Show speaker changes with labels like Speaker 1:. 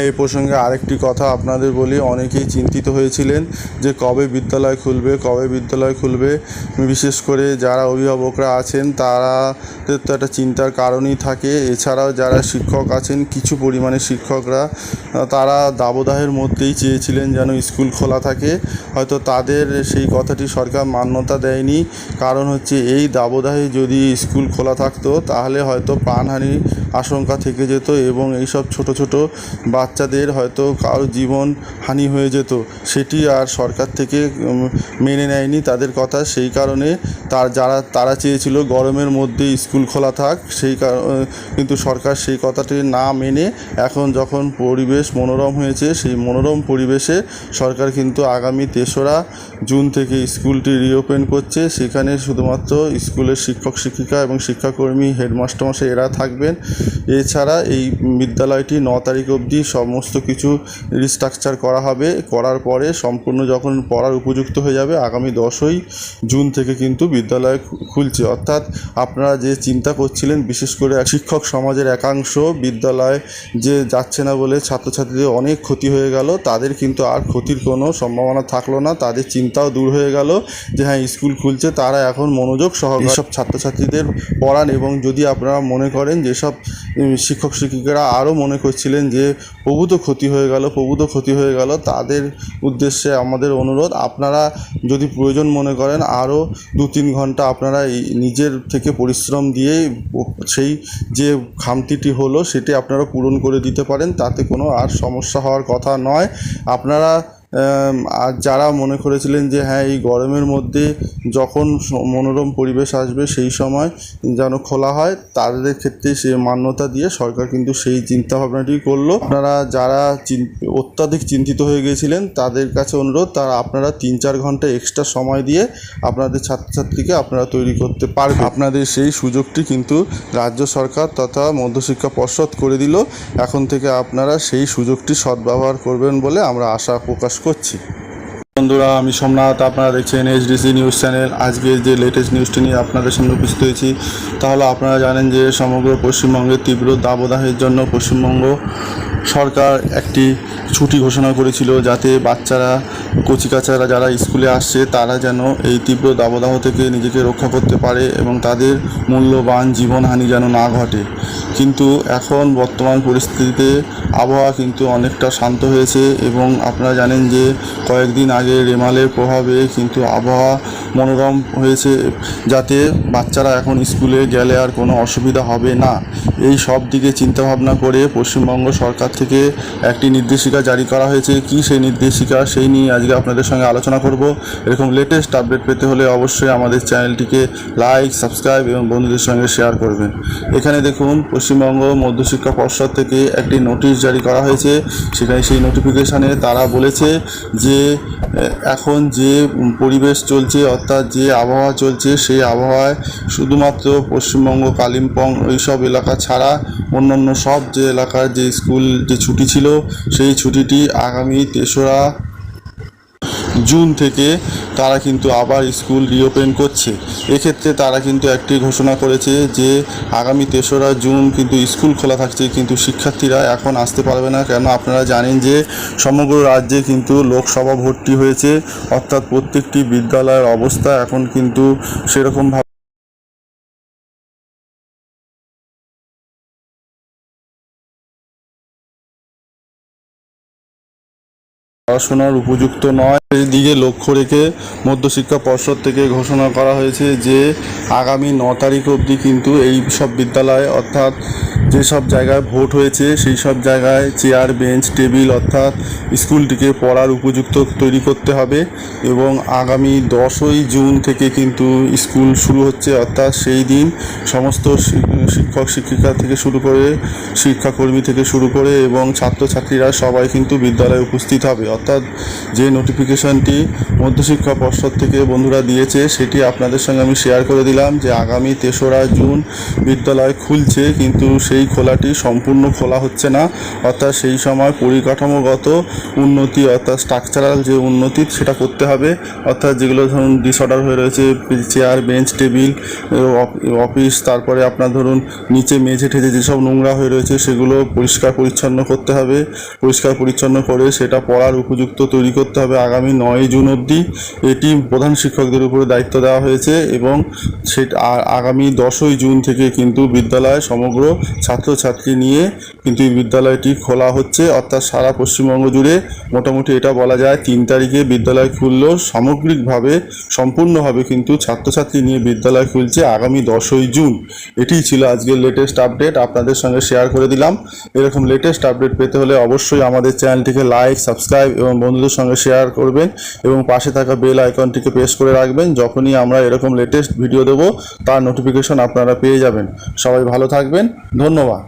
Speaker 1: হ্যাঁ এ প্রসঙ্গে আরেকটি কথা আপনাদের বলি, অনেকেই চিন্তিত হয়েছিলেন যে কবে বিদ্যালয় খুলবে, কবে বিদ্যালয় খুলবে। বিশেষ করে যারা অভিভাবকরা আছেন তারা তো একটা চিন্তার কারণই থাকে। এছাড়াও যারা শিক্ষক আছেন, কিছু পরিমাণে শিক্ষকরা তারা দাবদাহের মধ্যেই চেয়েছিলেন যেন স্কুল খোলা থাকে। হয়তো তাদের সেই কথাটি সরকার মান্যতা দেয়নি। কারণ হচ্ছে এই দাবদাহে যদি স্কুল খোলা থাকতো, তাহলে হয়তো প্রাণহানির আশঙ্কা থেকে যেত এবং এইসব ছোট ছোট বাচ্চাদের হয়তো কারও জীবন হানি হয়ে যেত, সেটি আর সরকার থেকে মেনে নেয়নি তাদের কথা। সেই কারণে তার যারা, তারা চেয়েছিল গরমের মধ্যে স্কুল খোলা থাক, সেই কিন্তু সরকার সেই কথাটি না মেনে এখন যখন পরিবেশ মনোরম হয়েছে, সেই মনোরম পরিবেশে সরকার কিন্তু আগামী তেসরা জুন থেকে স্কুলটি রিওপেন করছে। সেখানে শুধুমাত্র স্কুলের শিক্ষক, শিক্ষিকা এবং শিক্ষাকর্মী, হেডমাস্টারমশাই এরা থাকবেন। এছাড়া এই বিদ্যালয়টি ন তারিখ অবধি সমস্ত কিছু রিস্ট্রাকচার করা হবে। করার পরে সম্পূর্ণ যখন পড়ার উপযুক্ত হয়ে যাবে, আগামী দশই জুন থেকে কিন্তু বিদ্যালয় খুলছে। অর্থাৎ আপনারা যে চিন্তা করছিলেন, বিশেষ করে শিক্ষক সমাজের একাংশ, বিদ্যালয় যে যাচ্ছে না বলে ছাত্রছাত্রীদের অনেক ক্ষতি হয়ে গেল, তাদের কিন্তু আর ক্ষতির কোনো সম্ভাবনা থাকল না। তাদের চিন্তাও দূর হয়ে গেল যে হ্যাঁ স্কুল খুলছে, তারা এখন মনোযোগ সহ সব ছাত্রছাত্রীদের পড়ান এবং যদি আপনারা মনে করেন, যেসব শিক্ষক শিক্ষিকারা আরও মনে করছিলেন যে প্রভূত ক্ষতি হয়ে গেল, প্রভূত ক্ষতি হয়ে গেল। তাদের উদ্দেশ্যে আমাদের অনুরোধ, আপনারা যদি প্রয়োজন মনে করেন, আরও দু তিন ঘণ্টা আপনারা নিজের থেকে পরিশ্রম দিয়ে সেই যে খামতিটি হলো, সেটি আপনারা পূরণ করে দিতে পারেন। তাতে কোনো আর সমস্যা হওয়ার কথা নয়। আপনারা আর যারা মনে করেছিলেন যে হ্যাঁ এই গরমের মধ্যে যখন মনোরম পরিবেশ আসবে সেই সময় যেন খোলা হয়, তাদের ক্ষেত্রে সে মান্যতা দিয়ে সরকার কিন্তু সেই চিন্তা ভাবনাটি করল। আপনারা যারা অত্যাধিক চিন্তিত হয়ে গিয়েছিলেন তাদের কাছে অনুরোধ, তারা আপনারা তিন চার ঘণ্টা এক্সট্রা সময় দিয়ে আপনাদের ছাত্রছাত্রীকে আপনারা তৈরি করতে পারবেন। আপনাদের সেই সুযোগটি কিন্তু রাজ্য সরকার তথা মধ্যশিক্ষা পর্ষদ করে দিল। এখন থেকে আপনারা সেই সুযোগটি সদ্ব্যবহার করবেন বলে আমরা আশা প্রকাশ করছি। বন্ধুরা, আমি সোমনাথ, আপনারা দেখছেন এইচডিসি নিউজ চ্যানেল আজকে যে লেটেস্ট নিউজটি নিয়ে আপনাদের সামনে উপস্থিত হয়েছি, তাহলে আপনারা জানেন যে সমগ্র পশ্চিমবঙ্গের তীব্র দাবদাহের জন্য পশ্চিমবঙ্গ সরকার একটি ছুটি ঘোষণা করেছিল যাতে বাচ্চারা, কচিকাচারা যারা স্কুলে আসছে, তারা যেন এই তীব্র দাবদাহ থেকে নিজেকে রক্ষা করতে পারে এবং তাদের মূল্যবান জীবনহানি যেন না ঘটে। কিন্তু এখন বর্তমান পরিস্থিতিতে আবহাওয়া কিন্তু অনেকটা শান্ত হয়েছে এবং আপনারা জানেন যে কয়েকদিন আগে রেমালের প্রভাবে কিন্তু আবহাওয়া মনোরম হয়েছে, যাতে বাচ্চারা এখন স্কুলে গেলে আর কোনো অসুবিধা হবে না। এই সব দিকে চিন্তাভাবনা করে পশ্চিমবঙ্গ সরকার থেকে একটি নির্দেশিকা জারি করা হয়েছে। কি সেই নির্দেশিকা, সেই নিয়ে আজকে আপনাদের সঙ্গে আলোচনা করব। এরকম লেটেস্ট আপডেট পেতে হলে অবশ্যই আমাদের চ্যানেলটিকে লাইক সাবস্ক্রাইব এবং বন্ধুদের সঙ্গে শেয়ার করবেন। এখানে দেখুন, পশ্চিমবঙ্গ মধ্যশিক্ষা পর্ষদ থেকে একটি নোটিশ জারি করা হয়েছে। সেখানে সেই নোটিফিকেশানে তারা বলেছে যে, এখন যে পরিবেশ চলছে অর্থাৎ যে আবহাওয়া চলছে, সেই আবহাওয়ায় শুধুমাত্র পশ্চিমবঙ্গ, কালিম্পং এইসব এলাকা ছাড়া অন্যান্য সব যে এলাকার যে স্কুল, যে ছুটি ছিল, সেই ছুটিটি আগামী তেসরা জুন থেকে তারা কিন্তু আবার স্কুল রিওপেন করছে। এক্ষেত্রে তারা কিন্তু একটি ঘোষণা করেছে যে, আগামী তেসরা জুন কিন্তু স্কুল খোলা থাকছে, কিন্তু শিক্ষার্থীরা এখন আসতে পারবে না। কেন আপনারা জানেন যে, সমগ্র রাজ্যে কিন্তু লোকসভা ভর্তি হয়েছে, অর্থাৎ প্রত্যেকটি বিদ্যালয়ের অবস্থা এখন কিন্তু সেরকমভাবে পড়াশোনার উপযুক্ত নয়। দিকে লক্ষ্য রেখে মধ্যশিক্ষা পর্ষদ থেকে ঘোষণা করা হয়েছে যে আগামী ন তারিখ অবধি কিন্তু এই সব বিদ্যালয় অর্থাৎ যেসব জায়গায় ভোট হয়েছে, সেই সব জায়গায় চেয়ার, বেঞ্চ, টেবিল অর্থাৎ স্কুলটিকে পড়ার উপযুক্ত তৈরি করতে হবে এবং আগামী দশই জুন থেকে কিন্তু স্কুল শুরু হচ্ছে। অর্থাৎ সেই দিন সমস্ত শিক্ষক, শিক্ষিকা থেকে শুরু করে শিক্ষাকর্মী থেকে শুরু করে এবং ছাত্রছাত্রীরা সবাই কিন্তু বিদ্যালয়ে উপস্থিত হবে। অর্থাৎ যে নোটিফিকেশন নোটিফিকেশনটি মধ্যশিক্ষা পর্ষদ থেকে বন্ধুরা দিয়েছে, সেটি আপনাদের সঙ্গে আমি শেয়ার করে দিলাম যে আগামী তেসরা জুন বিদ্যালয় খুলছে, কিন্তু সেই খোলাটি সম্পূর্ণ খোলা হচ্ছে না। অর্থাৎ সেই সময় পরিকাঠামোগত উন্নতি, অর্থাৎ স্ট্রাকচারাল যে উন্নতি, সেটা করতে হবে। অর্থাৎ যেগুলো ধরুন ডিসঅর্ডার হয়ে রয়েছে চেয়ার বেঞ্চ টেবিল অফিস তারপরে আপনার ধরুন নিচে মেঝে ঠেঝে যেসব নোংরা হয়ে রয়েছে, সেগুলো পরিষ্কার পরিচ্ছন্ন করতে হবে। পরিষ্কার পরিচ্ছন্ন করে সেটা পড়ার উপযুক্ত তৈরি করতে হবে। আগামী নয় জুন অবধি এটি প্রধান শিক্ষকদের উপরে দায়িত্ব দেওয়া হয়েছে এবং সেটা আগামী দশই জুন থেকে কিন্তু বিদ্যালয় সমগ্র ছাত্রছাত্রী নিয়ে কিন্তু এই বিদ্যালয়টি খোলা হচ্ছে। অর্থাৎ সারা পশ্চিমবঙ্গ জুড়ে মোটামুটি এটা বলা যায় তিন তারিখে বিদ্যালয় খুললেও সামগ্রিকভাবে সম্পূর্ণভাবে কিন্তু ছাত্রছাত্রী নিয়ে বিদ্যালয় খুলছে আগামী দশই জুন। এটিই ছিল আজকের লেটেস্ট আপডেট আপনাদের সঙ্গে শেয়ার করে দিলাম। এরকম লেটেস্ট আপডেট পেতে হলে অবশ্যই আমাদের চ্যানেলটিকে লাইক সাবস্ক্রাইব এবং বন্ধুদের সঙ্গে শেয়ার করবেন এবং পাশে থাকা বেল আইকনটিকে প্রেস করে রাখবেন। যখনই আমরা এরকম লেটেস্ট ভিডিও দেবো, তার নোটিফিকেশন আপনারা পেয়ে যাবেন। সবাই ভালো থাকবেন। ধন্যবাদ।